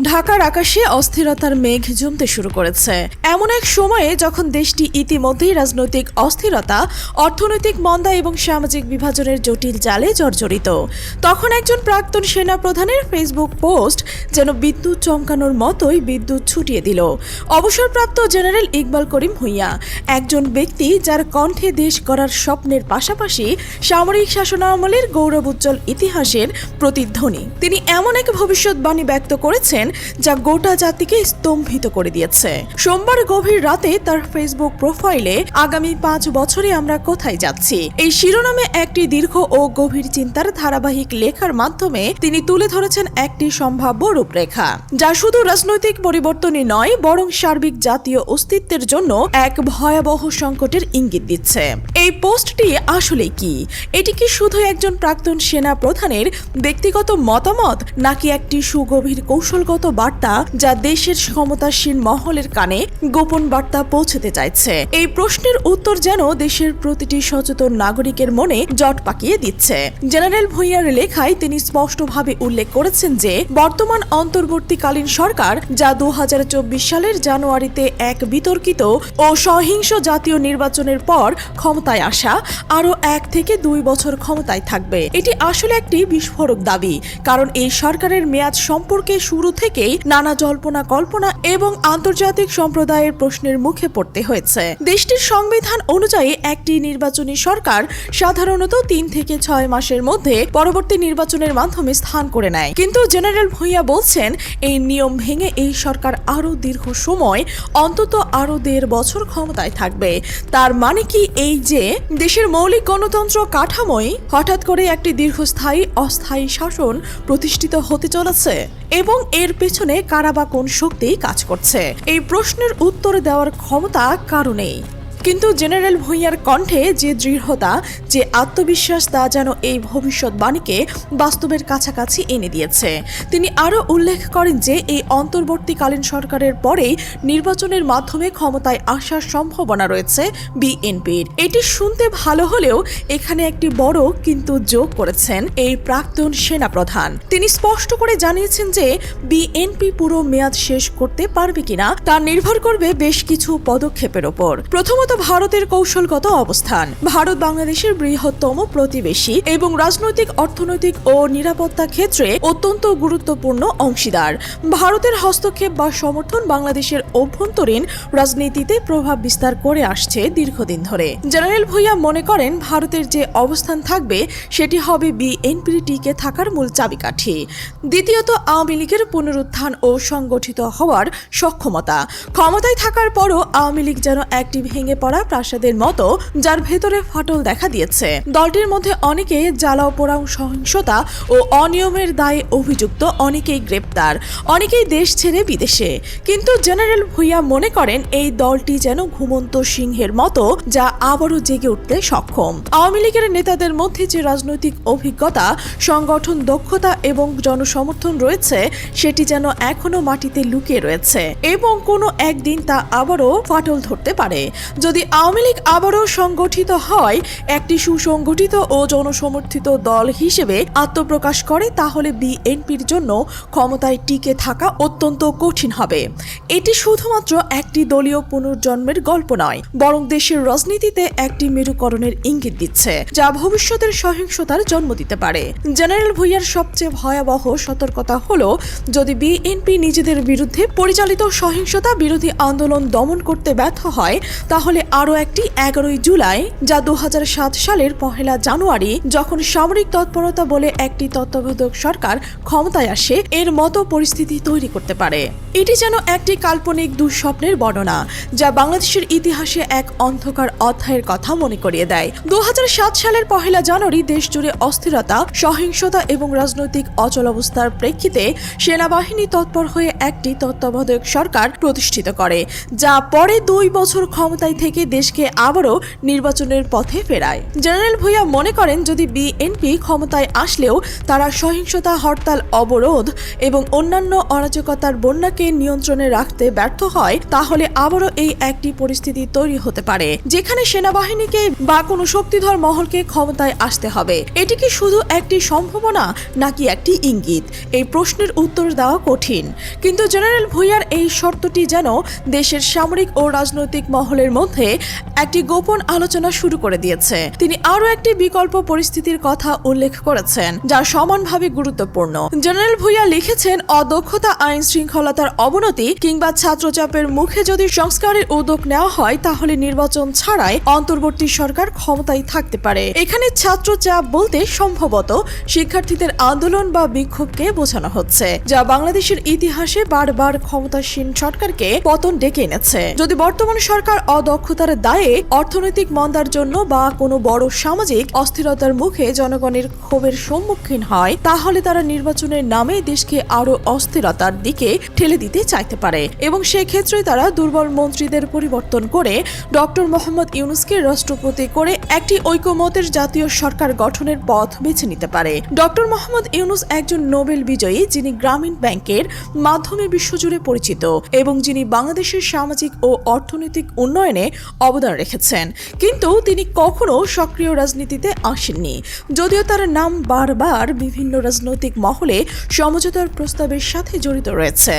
ঢাকার আকাশে অস্থিরতার মেঘ জমতে শুরু করেছে। এমন এক সময়ে যখন দেশটি ইতিমধ্যেই রাজনৈতিক অস্থিরতা, অর্থনৈতিক মন্দা এবং সামাজিক বিভাজনের জটিল জালে জর্জরিত। তখন একজন প্রাক্তন সেনা প্রধানের ফেসবুক পোস্ট যেন বিদ্যুৎ চমকানোর মতোই বিদ্যুৎ ছুটিয়ে দিল। অবসরপ্রাপ্ত জেনারেল ইকবাল করিম ভুঁইয়া, একজন ব্যক্তি যার কণ্ঠে দেশ গড়ার স্বপ্নের পাশাপাশি সামরিক শাসনামলের গৌরব উজ্জ্বল ইতিহাসের প্রতিধ্বনি। তিনি এমন এক ভবিষ্যৎবাণী ব্যক্ত করেছেন যা গোটা জাতিকে স্তম্ভিত করে দিয়েছে। সোমবার গভীর রাতে তার ফেসবুক প্রোফাইলে আগামী পাঁচ বছরে আমরা কোথায় যাচ্ছি? এই শিরোনামে একটি দীর্ঘ ও গভীর চিন্তার ধারাবাহিক লেখার মাধ্যমে তিনি তুলে ধরেছেন একটি সম্ভাব্য রূপরেখা, যা শুধু রাজনৈতিক পরিবর্তনই নয়, বরং সার্বিক জাতীয় অস্তিত্বের জন্য এক ভয়াবহ সংকটের ইঙ্গিত দিচ্ছে। এই পোস্টটি আসলে কি? এটি কি শুধু একজন প্রাক্তন সেনা প্রধানের ব্যক্তিগত মতামত, নাকি একটি সুগভীর কৌশলগত বার্তা যা দেশের ক্ষমতাসীন মহলের কানে গোপন বার্তা পৌঁছতে চাইছে। এই প্রশ্নের উত্তর যেন দেশের প্রতিটি সচেতন নাগরিকের মনে জট পাকিয়ে দিচ্ছে। জেনারেল ভুঁইয়ার লেখায় তিনি স্পষ্টভাবে উল্লেখ করেছেন যে, বর্তমান অন্তর্বর্তীকালীন সরকার, যা দু সালের জানুয়ারিতে এক বিতর্কিত ও সহিংস জাতীয় নির্বাচনের পর ক্ষমতায় আসা, আরও এক থেকে দুই বছর ক্ষমতায় থাকবে। এটি আসলে একটি বিস্ফোরক দাবি, কারণ এই সরকারের মেয়াদ সম্পর্কে শুরু থেকেই নানা জল্পনা কল্পনা এবং আন্তর্জাতিক সম্প্রদায়ের প্রশ্নের মুখে পড়তে হয়েছে। দেশটির সংবিধান অনুযায়ী একটি নির্বাচনী সরকার সাধারণত তিন থেকে ছয় মাসের মধ্যে পরবর্তী নির্বাচনের মাধ্যমে স্থান করে নেয়। কিন্তু জেনারেল ভুঁইয়া বলছেন, এই নিয়ম ভেঙে এই সরকার আরও দীর্ঘ সময়, অন্তত আরও দেড় বছর ক্ষমতায় থাকবে। তার মানে কি এই যে দেশের মৌলিক গণতন্ত্র কাঠামোই হঠাৎ করে একটি দীর্ঘস্থায়ী, অস্থায়ী শাসন প্রতিষ্ঠিত হতে চলেছে? এবং এর পেছনে কারা বা কোন শক্তি কাজ করছে? এই প্রশ্নের উত্তর দেওয়ার ক্ষমতা কারণেই কিন্তু জেনারেল ভুঁইয়ার কণ্ঠে যে দৃঢ়তা, যে আত্মবিশ্বাস তা যেন এই ভবিষ্যৎবাণীকে বাস্তবের কাছাকাছি এনে দিয়েছে। তিনি আরও উল্লেখ করেন যে, এই অন্তর্বর্তীকালীন সরকারের পরেই নির্বাচনের মাধ্যমে ক্ষমতায় আসার সম্ভাবনা রয়েছে বিএনপির। এটি শুনতে ভালো হলেও এখানে একটি বড় কিন্তু যোগ করেছেন এই প্রাক্তন সেনাপ্রধান। তিনি স্পষ্ট করে জানিয়েছেন যে, বিএনপি পুরো মেয়াদ শেষ করতে পারবে কিনা তা নির্ভর করবে বেশ কিছু পদক্ষেপের ওপর। প্রথমত ভারতের কৌশলগত অবস্থান। ভারত বাংলাদেশের বৃহত্তম প্রতিবেশী এবং রাজনৈতিক, অর্থনৈতিক ও নিরাপত্তা ক্ষেত্রে অত্যন্ত গুরুত্বপূর্ণ অংশীদার। ভারতের হস্তক্ষেপ বা সমর্থন বাংলাদেশের অভ্যন্তরীণ রাজনীতিতে প্রভাব বিস্তার করে আসছে দীর্ঘদিন ধরে। জেনারেল ভুইয়া মনে করেন, ভারতের যে অবস্থান থাকবে, সেটি হবে বিএনপির টিকে থাকার মূল চাবিকাঠি। দ্বিতীয়ত, আওয়ামী লীগের পুনরুত্থান ও সংগঠিত হওয়ার সক্ষমতা। ক্ষমতায় থাকার পরও আওয়ামী লীগ যেন একটি ভেঙে পড়া প্রাসাদের মতো, যার ভেতরে ফাটল দেখা দিয়েছে। দলটির মধ্যে অনেকে জ্বালাও পোড়াও সহিংসতা ও অনিয়মের দায়ে অভিযুক্ত অনেকেই গ্রেপ্তার, অনেকেই দেশ ছেড়ে বিদেশে। কিন্তু জেনারেল ভুইয়া মনে করেন, এই দলটি যেন ঘুমন্ত সিংহের মতো, যা আবারও জেগে উঠতে সক্ষম। আওয়ামী লীগের নেতাদের মধ্যে যে রাজনৈতিক অভিজ্ঞতা, সংগঠন দক্ষতা এবং জনসমর্থন রয়েছে, সেটি যেন এখনও মাটিতে লুকিয়ে রয়েছে। এবং কোনো একদিন তা আবারও ফাটল ধরতে পারে। যদি আওয়ামী লীগ আবারও সংগঠিত হয়, একটি সুসংগঠিত ও জনসমর্থিত দল হিসেবে আত্মপ্রকাশ করে, তাহলে বিএনপির জন্য ক্ষমতায় টিকে থাকা অত্যন্ত কঠিন হবে। এটি শুধুমাত্র একটি দলীয় পুনর্জন্মের গল্প নয়, বরং দেশের রাজনীতিতে একটি মেরুকরণের ইঙ্গিত দিচ্ছে, যা ভবিষ্যতের সহিংসতার জন্ম দিতে পারে। জেনারেল ভুইয়ার সবচেয়ে ভয়াবহ সতর্কতা হলো, যদি বিএনপি নিজেদের বিরুদ্ধে পরিচালিত সহিংসতা বিরোধী আন্দোলন দমন করতে ব্যর্থ হয়, তাহলে আরও একটি এগারোই জুলাই, যা দু হাজার সাত সালের পহেলা জানুয়ারি, যখন সামরিক তৎপরতা বলে একটি তত্ত্বাবধায়ক সরকার ক্ষমতায় আসে, এর মতো পরিস্থিতি তৈরি করতে পারে। এটি যেন একটি কাল্পনিক দুঃস্বপ্নের বর্ণনা, যা বাংলাদেশের ইতিহাসে এক অন্ধকার অধ্যায়ের কথা মনে করিয়ে দেয়। দুই হাজার সাত সালের পহেলা জানুয়ারি দেশ জুড়ে অস্থিরতা, সহিংসতা এবং রাজনৈতিক অচলাবস্থার প্রেক্ষিতে সেনাবাহিনী তৎপর হয়ে একটি তত্ত্বাবধায়ক সরকার প্রতিষ্ঠিত করে, যা পরে দুই বছর ক্ষমতায় থেকে দেশকে আবারও নির্বাচনের পথে ফেরায়। জেনারেল ভুইয়া মনে করেন, যদি বিএনপি ক্ষমতায় আসলেও তারা সহিংসতা, হরতাল, অবরোধ এবং অন্যান্য অরাজকতার বন্যাকে নিয়ন্ত্রণে রাখতে ব্যর্থ হয়, তাহলে আবারও এই একটি পরিস্থিতি তৈরি হতে পারে, যেখানে সেনাবাহিনীকে বা কোনো শক্তিধর মহলকে ক্ষমতায় আসতে হবে। এটি কি শুধু একটি সম্ভাবনা, নাকি একটি ইঙ্গিত? এই প্রশ্নের উত্তর দেওয়া কঠিন। কিন্তু জেনারেল ভুইয়ার এই শর্তটি যেন দেশের সামরিক ও রাজনৈতিক মহলের মধ্যে একটি গোপন আলোচনা শুরু করে দিয়েছে। তিনি আরও একটি বিকল্প পরিস্থিতির কথা উল্লেখ করেছেন, যা সমানভাবে গুরুত্বপূর্ণ। জেনারেল ভুইয়া লিখেছেন, অদক্ষতা আইন শৃঙ্খলতার অবনতি কিংবা ছাত্রচাপের মুখে যদি সংস্কারের উদ্যোগ নেওয়া হয়, তাহলে নির্বাচন ছাড়াই অন্তর্বর্তী সরকার ক্ষমতায় থাকতে পারে। এখানে ছাত্র চাপ বলতে সম্ভবত শিক্ষার্থীদের আন্দোলন বা বিক্ষোভকে বোঝানো হচ্ছে, যা বাংলাদেশের ইতিহাসে বারবার ক্ষমতাসীন সরকারকে পতন ডেকে এনেছে। যদি বর্তমান সরকার অদক্ষতার দায়ে অর্থনৈতিক মন্দার জন্য বা কোনো বড় সামাজিক অস্থিরতার মুখে জনগণের ক্ষোভের সম্মুখীন হয়, তাহলে তারা নির্বাচনের নামে দেশকে আরও অস্থিরতার দিকে ঠেলে দিতে চাইতে পারে এবং সেক্ষেত্রে তারা দুর্বল মন্ত্রীদের পরিবর্তন করে ডক্টর মোহাম্মদ ইউনুসকে রাষ্ট্রপতি করে একটি ঐকমতের জাতীয় সরকার গঠনের পথ বেছে নিতে পারে। ডক্টর মোহাম্মদ ইউনুস একজন নোবেল বিজয়ী, যিনি গ্রামীণ ব্যাংকের মাধ্যমে বিশ্বজুড়ে পরিচিত এবং যিনি বাংলাদেশের সামাজিক ও অর্থনৈতিক উন্নয়নে অবদান রেখেছেন। কিন্তু তিনি কখনো সক্রিয় রাজনীতিতে আসেননি। যদিও তার নাম বারবার বিভিন্ন রাজনৈতিক মহলে সমঝোতার প্রস্তাবের সাথে জড়িত রয়েছে।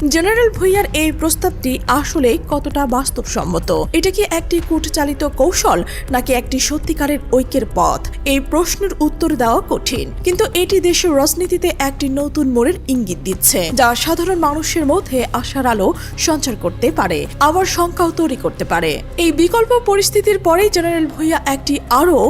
জেনারেল ভুইয়ার এই প্রস্তাবটি আসলে কতটা বাস্তবসম্মত? এটা কি একটি কূটচালিত কৌশল, নাকি একটি সত্যিকারের ঐক্যের পথ? এই প্রশ্নের উত্তর দেওয়া কঠিন, কিন্তু এটি দেশের রাজনীতিতে একটি নতুন মোড়ের ইঙ্গিত দিচ্ছে, যা সাধারণ মানুষের মধ্যে আশার আলো সঞ্চার করতে পারে, আবার শঙ্কাও তৈরি করতে পারে। এই বিকল্প পরিস্থিতির পরেই জেনারেল ভুইয়া একটি আরও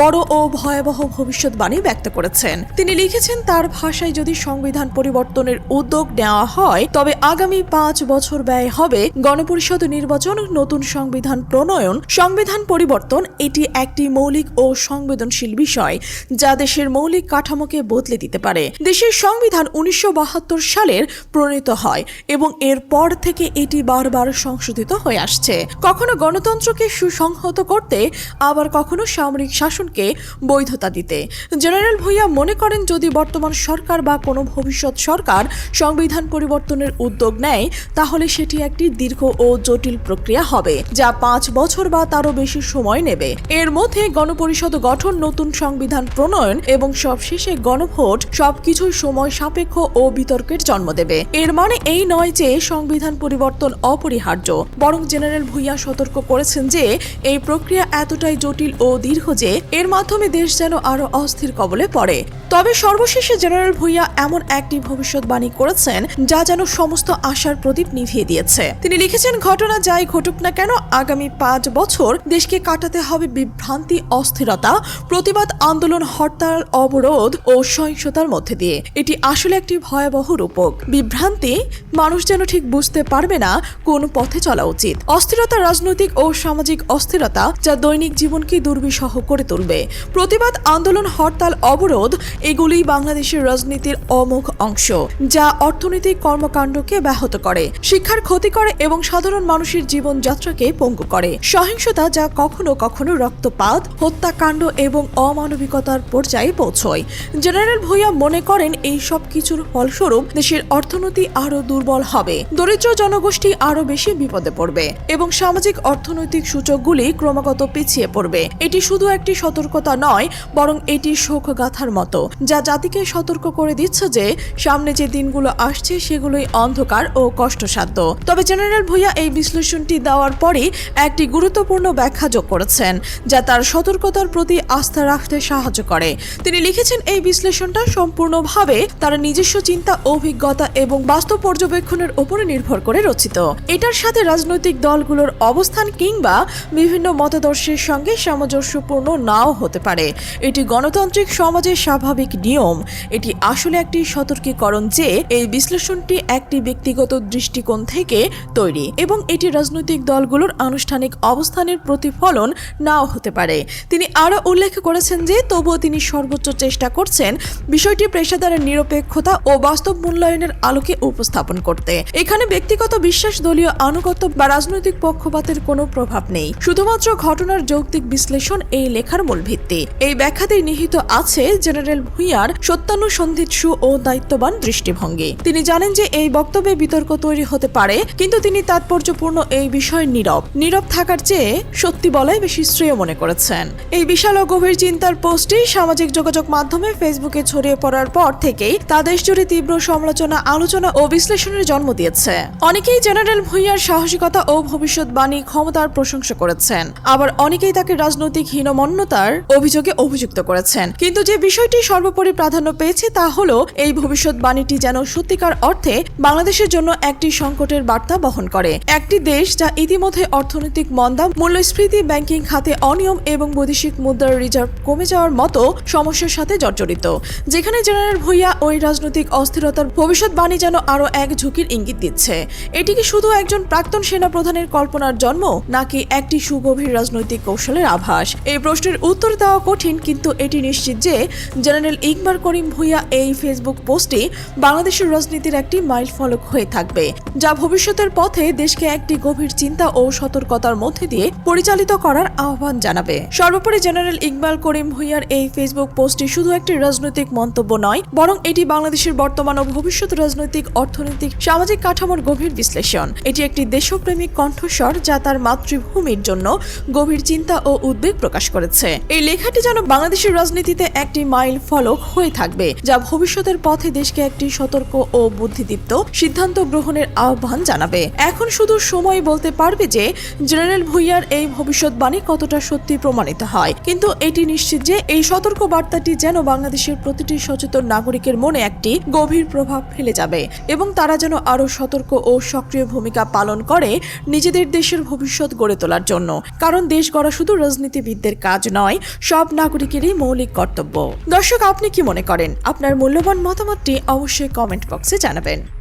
বড় ও ভয়াবহ ভবিষ্যৎবাণী ব্যক্ত করেছেন। তিনি লিখেছেন, তার ভাষায় যদি সংবিধান পরিবর্তনের উদ্যোগ নেওয়া হয়, তবে আগামী পাঁচ বছর ব্যয় হবে গণপরিষদ নির্বাচন, নতুন সংবিধান প্রণয়ন, সংবিধান পরিবর্তন, এটি একটি মৌলিক ও সংবেদনশীল বিষয় যা দেশের মৌলিক কাঠামোকে বদলে দিতে পারে। দেশের সংবিধান উনিশশো সালের প্রণীত হয় এবং এর পর থেকে এটি বারবার সংশোধিত হয়ে আসছে। কখনো গণতন্ত্রকে সুসংহত করতে, আবার কখনো সামরিক শাসনকে বৈধতা দিতে। জেনারেল ভুইয়া মনে করেন, যদি বর্তমান সরকার বা কোনো ভবিষ্যৎ সরকার সংবিধান পরিবর্তনের উদ্যোগ নেয়, তাহলে সেটি একটি দীর্ঘ ও জটিল প্রক্রিয়া হবে, যা পাঁচ বছর বা তারও বেশি সময় নেবে। এর মধ্যে গণপরিষদ গঠন, নতুন সংবিধান প্রণয়ন এবং সবশেষে গণভোট সবকিছুই সময় সাপেক্ষ ও বিতর্কের জন্ম দেবে। এর মানে এই নয় যে সংবিধান পরিবর্তন অপরিহার্য, বরং জেনারেল ভুইয়া সতর্ক করেছেন যে এই প্রক্রিয়া এতটাই জটিল ও দীর্ঘ যে এর মাধ্যমে দেশ যেন আরও অস্থির কবলে পড়ে। তবে সর্বশেষে জেনারেল ভুইয়া এমন একটি ভবিষ্যৎবাণী করেছেন, যা যেন সমস্ত আশার প্রদীপ নিভিয়ে দিয়েছে। তিনি লিখেছেন, ঘটনা যাই ঘটুক না কেন, আগামী পাঁচ বছর দেশকে কাটাতে হবে বিভ্রান্তি, অস্থিরতা, প্রতিবাদ, আন্দোলন, হরতাল, অবরোধ ও সহিংসতার মধ্যে দিয়ে। এটি আসলে একটি ভয়াবহ রূপক। বিভ্রান্তি মানুষ যেন ঠিক বুঝতে পারবে না কোন পথে চলা উচিত। অস্থিরতা রাজনৈতিক ও সামাজিক অস্থিরতা যা দৈনিক জীবনকে দুর্বিষহ করে তুলবে। প্রতিবাদ, আন্দোলন, হরতাল, অবরোধ এগুলি বাংলাদেশের রাজনীতির অমুখ অংশ, যা অর্থনৈতিক কর্মকাণ্ডকে ব্যাহত করে। শিক্ষার ক্ষতি করে এবং সাধারণ মানুষের জীবনযাত্রাকে পঙ্গু করে। সহিংসতা যা কখনো কখনো রক্তপাত, হত্যাকাণ্ড এবং অমানবিকতার পর্যায়ে পৌঁছয়। জেনারেল ভুইয়া মনে করেন এই সব কিছুর ফলস্বরূপ দেশের অর্থনীতি আরও দুর্বল হবে। দরিদ্র জনগোষ্ঠী আরও বেশি বিপদে পড়বে এবং সামাজিক অর্থনৈতিক সূচকগুলি ক্রমাগত পিছিয়ে পড়বে। এটি শুধু একটি সতর্কতা নয়, বরং এটি শোকগাথার মতো। যা জাতিকে সতর্ক করে দিচ্ছে যে, সামনে যে দিনগুলো আসছে সেগুলোই অন্ধকার ও কষ্টসাধ্য। তবে জেনারেল ভুইয়া এই বিশ্লেষণটি দেওয়ার পরই একটি গুরুত্বপূর্ণ ব্যাখ্যা যোগ করেছেন, যা তার সতর্কতার প্রতি আস্থা রাখতে সাহায্য করে। তিনি লিখেছেন, এই বিশ্লেষণটা সম্পূর্ণভাবে তার নিজস্ব চিন্তা, অভিজ্ঞতা এবং বাস্তব পর্যবেক্ষণের উপরে নির্ভর করে রচিত। এটার সাথে রাজনৈতিক দলগুলোর অবস্থান কিংবা বিভিন্ন মতাদর্শের সঙ্গে সামঞ্জস্যপূর্ণ নাও হতে পারে। এটি গণতান্ত্রিক সমাজের স্বাভাবিক নিয়ম। এটি আসলে একটি সতর্কীকরণ যে এই বিশ্লেষণটি একটি ব্যক্তিগত দৃষ্টিকোণ থেকে তৈরি এবং এটি রাজনৈতিক দলগুলোর আনুষ্ঠানিক অবস্থানের প্রতিফলন নাও হতে পারে। তিনি আরও উল্লেখ করেছেন যে তবুও তিনি সর্বোচ্চ চেষ্টা করছেন বিষয়টি পেশাদারের নিরপেক্ষতা ও বাস্তব মূল্যায়নের আলোকে উপস্থাপন করতে। এখানে ব্যক্তিগত বিশ্বাস, দলীয় আনুগত্য বা রাজনৈতিক পক্ষপাতের কোনো প্রভাব নেই। শুধুমাত্র ঘটনার যৌক্তিক বিশ্লেষণ এই লেখার মূল ভিত্তি। এই ব্যাখ্যাতেই নিহিত আছে জেনারেল ভুইয়ার সত্যানুসন্ধিৎসু ও দায়িত্ববান দৃষ্টিভঙ্গি। তিনি জানেন যে এই বক্তব্যে বিতর্ক তৈরি হতে পারে, কিন্তু তিনি তাৎপর্যপূর্ণ এই বিষয়ে নীরব। নীরব থাকার চেয়ে সত্যি বলাই বেশি শ্রেয় মনে করেছেন। এই বিশাল ও গভীর চিন্তার পোস্টটি সামাজিক যোগাযোগ মাধ্যমে ফেসবুকে ছড়িয়ে পড়ার পর থেকেই তা দেশ জুড়ে তীব্র সমালোচনা, আলোচনা ও বিশ্লেষণের জন্ম দিয়েছে। অনেকেই জেনারেল ভুইয়ার সাহসিকতা ও ভবিষ্যৎবাণী ক্ষমতার প্রশংসা করেছেন। আবার অনেকেই তাকে রাজনৈতিক হীনমন্যতার অভিযোগে অভিযুক্ত করেছেন। কিন্তু যে বিষয়টি সর্বোপরি প্রাধান্য পেয়েছে তা হলো, এই ভবিষ্যৎবাণীটি যেন সত্যিকার অর্থে বাংলাদেশের জন্য একটি সংকটের বার্তা বহন করে। একটি দেশ যা ইতিমধ্যে অর্থনৈতিক মন্দা, মূল্যস্ফীতি, ব্যাংকিং খাতে অনিয়ম এবং বৈদেশিক মুদ্রার রিজার্ভ কমে যাওয়ার মতো সমস্যার সাথে জর্জরিত। যেখানে জেনারেল ভুইয়া ওই রাজনৈতিক অস্থিরতার ভবিষ্যৎবাণী যেন আরও এক ঝুঁকির ইঙ্গিত দিচ্ছে। এটি কি শুধু একজন প্রাক্তন সেনা প্রধানের কল্পনার জন্ম, নাকি একটি সুগভীর রাজনৈতিক কৌশলের আভাস? এই প্রশ্নের উত্তর দেওয়া কঠিন, কিন্তু এটি নিশ্চিত যে জেনারেল ইকবার করিম ভুইয়া এই ফেসবুক পোস্টটি বাংলাদেশের রাজনীতির একটি মাইল ফলক হয়ে থাকবে, যা ভবিষ্যতের পথে দেশকে একটি গভীর চিন্তা ও সতর্কতার মধ্যে দিয়ে পরিচালিত করার আহ্বান জানাবে। সর্বোপরি জেনারেল ইকবাল করিম ভুইয়ার এই ফেসবুক পোস্টটি শুধু একটি রাজনৈতিক মন্তব্য নয়, বরং এটি বাংলাদেশের বর্তমান ও ভবিষ্যৎ রাজনৈতিক, অর্থনৈতিক, সামাজিক কাঠামোর গভীর বিশ্লেষণ। এটি একটি দেশপ্রেমিক কণ্ঠস্বর যা তার মাতৃভূমির জন্য গভীর চিন্তা ও উদ্বেগ প্রকাশ করেছে। এই লেখাটি যেন বাংলাদেশের রাজনীতিতে একটি মাইল ফলক হয়ে থাকবে, যা ভবিষ্যতের পথে দেশকে একটি সতর্ক ও বুদ্ধিদীপ্ত সিদ্ধান্ত গ্রহণের আহ্বান জানাবে। এখন শুধু সময় বলতে পারবে যে, জেনারেল ভুইয়ার এই ভবিষ্যৎবাণী কতটা সত্যি প্রমাণিত হয়। কিন্তু এটি নিশ্চিত যে, এই সতর্ক বার্তাটি যেন বাংলাদেশের প্রতিটি সচেতন নাগরিকের মনে একটি গভীর প্রভাব ফেলে যাবে এবং তারা যেন আরও সতর্ক ও সক্রিয় ভূমিকা পালন করে নিজেদের দেশের ভবিষ্যৎ গড়ে তোলার জন্য। কারণ দেশ গড়া শুধু রাজনীতিবিদদের কাজ নয়, সব নাগরিকেরই মৌলিক কর্তব্য। দর্শক, আপনি কি মনে করেন? আপনার মূল্যবান মতামতটি অবশ্যই কমেন্ট বক্সে জানাবেন।